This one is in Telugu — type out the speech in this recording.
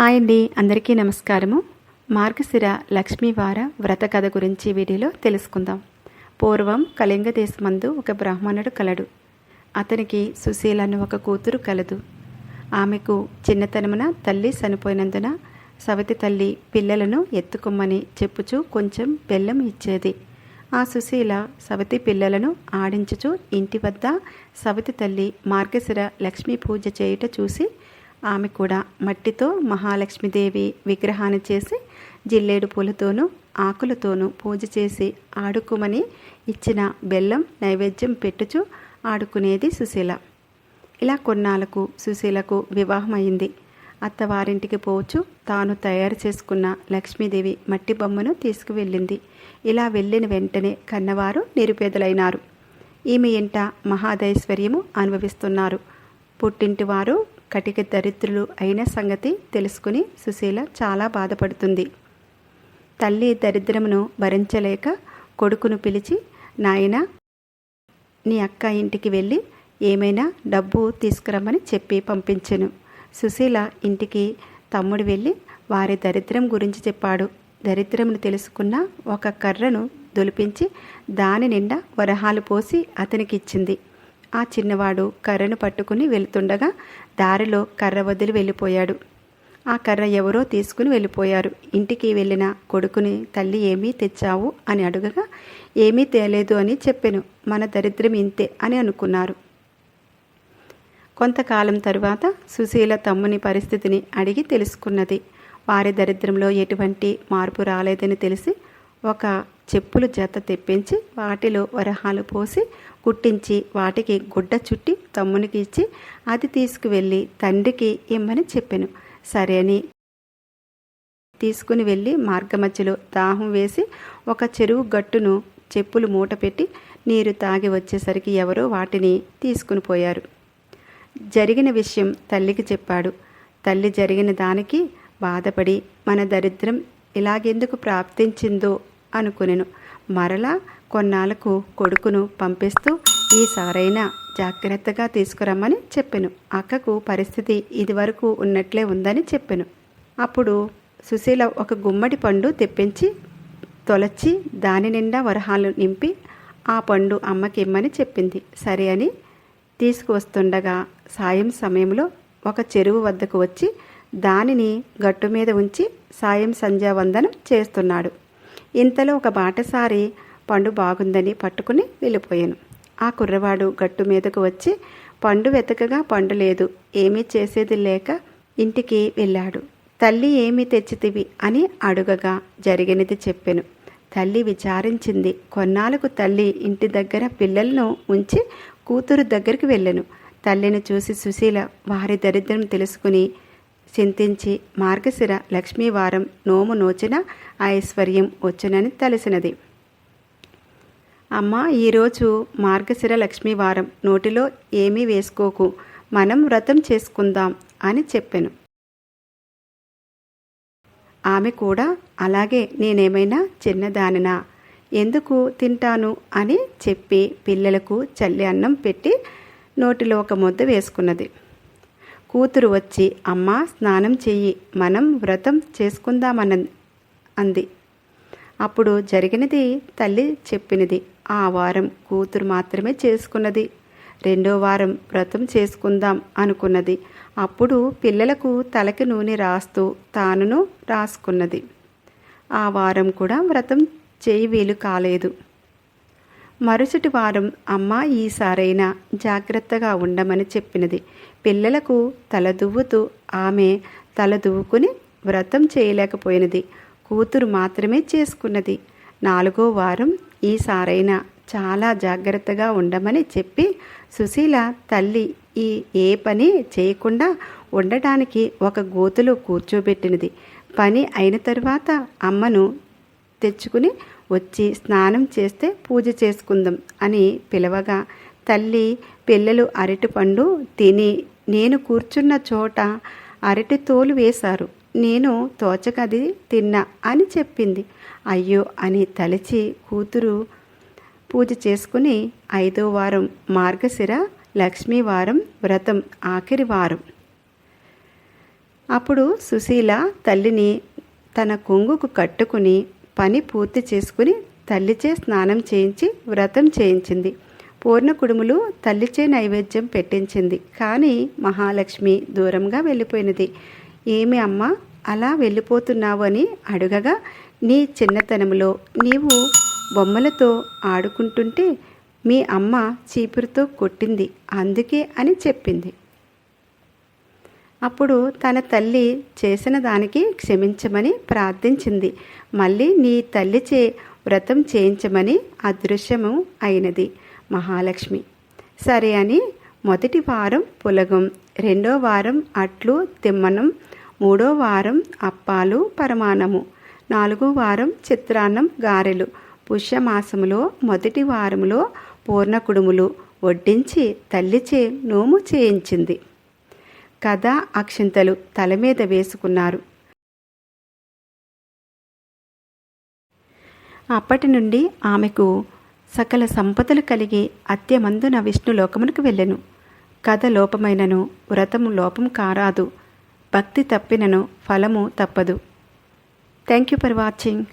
హాయ్ అండి. అందరికీ నమస్కారము. మార్గశిర లక్ష్మీవార వ్రత కథ గురించి వీడియోలో తెలుసుకుందాం. పూర్వం కళింగ దేశమందు ఒక బ్రాహ్మణుడు కలడు. అతనికి సుశీల అను ఒక కూతురు కలదు. ఆమెకు చిన్నతనమున తల్లి చనిపోయినందున సవతి తల్లి పిల్లలను ఎత్తుకొమ్మని చెప్పుచూ కొంచెం బెల్లం ఇచ్చేది. ఆ సుశీల సవతి పిల్లలను ఆడించుచు ఇంటి వద్ద సవతి తల్లి మార్గశిర లక్ష్మీ పూజ చేయుట చూసి ఆమె కూడా మట్టితో మహాలక్ష్మీదేవి విగ్రహాన్ని చేసి జిల్లేడు పూలతోనూ ఆకులతోనూ పూజ చేసి ఆడుకోమని ఇచ్చిన బెల్లం నైవేద్యం పెట్టుచు ఆడుకునేది సుశీల. ఇలా కొన్నాళ్ళకు సుశీలకు వివాహం అయింది అత్తవారింటికి పోవచ్చు తాను తయారు చేసుకున్న లక్ష్మీదేవి మట్టి బొమ్మను తీసుకువెళ్ళింది. ఇలా వెళ్ళిన వెంటనే కన్నవారు నిరుపేదలైనారు. ఈమె ఇంట మహాదైశ్వర్యము అనుభవిస్తున్నారు. పుట్టింటి వారు కటిక దరిద్రులు అయిన సంగతి తెలుసుకుని సుశీల చాలా బాధపడుతుంది. తల్లి దరిద్రమును భరించలేక కొడుకును పిలిచి నాయన నీ అక్క ఇంటికి వెళ్ళి ఏమైనా డబ్బు తీసుకురమ్మని చెప్పి పంపించెను. సుశీల ఇంటికి తమ్ముడు వెళ్ళి వారి దరిద్రం గురించి చెప్పాడు. దరిద్రమును తెలుసుకున్న ఒక కర్రను దొలిపించి దాని నిండా వరహాలు పోసి అతనికి ఇచ్చింది ఆ చిన్నవాడు కర్రను పట్టుకుని వెళ్తుండగా దారిలో కర్ర వదిలి వెళ్ళిపోయాడు. ఆ కర్ర ఎవరో తీసుకుని వెళ్ళిపోయారు. ఇంటికి వెళ్ళిన కొడుకుని తల్లి ఏమీ తెచ్చావు? అని అడుగగా ఏమీ తేలేదు అని చెప్పాను. మన దరిద్రం ఇంతే అని అనుకున్నారు. కొంతకాలం తరువాత సుశీల తమ్ముని పరిస్థితిని అడిగి తెలుసుకున్నది. వారి దరిద్రంలో ఎటువంటి మార్పు రాలేదని తెలిసి ఒక చెప్పులు జత తెప్పించి వాటిలో వరహాలు పోసి కుట్టించి వాటికి గుడ్డ చుట్టి తమ్మునికి ఇచ్చి అది తీసుకువెళ్ళి తండ్రికి ఇమ్మని చెప్పాను. సరే అని తీసుకుని వెళ్ళి మార్గమధ్యలో దాహం వేసి ఒక చెరువు గట్టును చెప్పులు మూట పెట్టి నీరు తాగి వచ్చేసరికి ఎవరో వాటిని తీసుకుని పోయారు. జరిగిన విషయం తల్లికి చెప్పాడు. తల్లి జరిగిన దానికి బాధపడి మన దరిద్రం ఇలాగెందుకు ప్రాప్తించిందో అనుకునేను. మరలా కొన్నాళ్ళకు కొడుకును పంపిస్తూ ఈసారైనా జాగ్రత్తగా తీసుకురమ్మని చెప్పెను. అక్కకు పరిస్థితి ఇదివరకు ఉన్నట్లే ఉందని చెప్పెను. అప్పుడు సుశీల ఒక గుమ్మడి పండు తెప్పించి తొలచి దాని నిండా వరహాలు నింపి ఆ పండు అమ్మకి ఇమ్మని చెప్పింది. సరే అని తీసుకువస్తుండగా సాయం సమయంలో ఒక చెరువు వద్దకు వచ్చి దానిని గట్టు మీద ఉంచి సాయం సంధ్యావందనం చేస్తున్నాడు. ఇంతలో ఒక బాటసారి పండు బాగుందని పట్టుకుని వెళ్ళిపోయాను. ఆ కుర్రవాడు గట్టు మీదకు వచ్చి పండు వెతకగా పండు లేదు ఏమీ చేసేది లేక ఇంటికి వెళ్ళాడు. తల్లి ఏమి తెచ్చితివి? అని అడుగగా జరిగినది చెప్పాను. తల్లి విచారించింది. కొన్నాళ్ళకు తల్లి ఇంటి దగ్గర పిల్లలను ఉంచి కూతురు దగ్గరికి వెళ్ళాను. తల్లిని చూసి సుశీల వారి దరిద్రం తెలుసుకుని చింతించి మార్గశిర లక్ష్మీవారం నోము నోచిన ఐశ్వర్యం వచ్చునని తెలిసినది. అమ్మ ఈరోజు మార్గశిర లక్ష్మీవారం నోటిలో ఏమీ వేసుకోకు మనం వ్రతం చేసుకుందాం అని చెప్పాను. ఆమె కూడా అలాగే నేనేమైనా చిన్నదానినా? ఎందుకు తింటాను అని చెప్పి పిల్లలకు చల్లి అన్నం పెట్టి నోటిలో ఒక ముద్ద వేసుకున్నది. కూతురు వచ్చి అమ్మ స్నానం చెయ్యి మనం వ్రతం చేసుకుందామన్న అంది. అప్పుడు జరిగినది తల్లి చెప్పినది. ఆ వారం కూతురు మాత్రమే చేసుకున్నది. రెండో వారం వ్రతం చేసుకుందాం అనుకున్నది. అప్పుడు పిల్లలకు తలకి నూనె రాస్తూ తానును రాసుకున్నది. ఆ వారం కూడా వ్రతం చేయి వీలు కాలేదు. మరుసటి వారం అమ్మ ఈసారైనా జాగ్రత్తగా ఉండమని చెప్పినది. పిల్లలకు తలదువ్వుతూ ఆమె తల దువ్వుకుని వ్రతం చేయలేకపోయినది. కూతురు మాత్రమే చేసుకున్నది. నాలుగో వారం ఈసారైనా చాలా జాగ్రత్తగా ఉండమని చెప్పి సుశీల తల్లి ఈ ఏ పని చేయకుండా ఉండటానికి ఒక గోతులో కూర్చోబెట్టినది. పని అయిన తర్వాత అమ్మను తెచ్చుకుని వచ్చి స్నానం చేస్తే పూజ చేసుకుందాం అని పిలవగా తల్లి పిల్లలు అరటిపండు తిని నేను కూర్చున్న చోట అరటి తోలు వేశారు. నేను తోచకది తిన్నా అని చెప్పింది. అయ్యో అని తలచి కూతురు పూజ చేసుకుని ఐదో వారం మార్గశిర లక్ష్మీవారం వ్రతం ఆఖరి వారం. అప్పుడు సుశీల తల్లిని తన కొంగుకు కట్టుకుని పని పూర్తి చేసుకుని తల్లిచే స్నానం చేయించి వ్రతం చేయించింది. పూర్ణ కుడుములు తల్లిచే నైవేద్యం పెట్టించింది. కానీ మహాలక్ష్మి దూరంగా వెళ్ళిపోయినది. ఏమి అమ్మ అలా వెళ్ళిపోతున్నావు అని అడుగగా నీ చిన్నతనంలో నీవు బొమ్మలతో ఆడుకుంటుంటే మీ అమ్మ చీపురుతో కొట్టింది. అందుకే అని చెప్పింది. అప్పుడు తన తల్లి చేసిన దానికి క్షమించమని ప్రార్థించింది. మళ్ళీ నీ తల్లిచే వ్రతం చేయించమని అదృశ్యము అయినది. మహాలక్ష్మి. సరే అని మొదటి వారం పులగం రెండో వారం అట్లు తిమ్మనం మూడో వారం అప్పాలు పరమాణము నాలుగో వారం చిత్రాన్నం గారెలు. పుష్యమాసములో మొదటి వారములో పూర్ణకుడుములు వడ్డించి తల్లిచే నోము చేయించింది. కథ అక్షింతలు తల మీద వేసుకున్నారు. అప్పటి నుండి ఆమెకు సకల సంపదలు కలిగి అత్యమందున విష్ణు లోకమునకు వెళ్ళెను. కథ లోపమైనను వ్రతము లోపం కారాదు. భక్తి తప్పినను ఫలము తప్పదు. Thank you for watching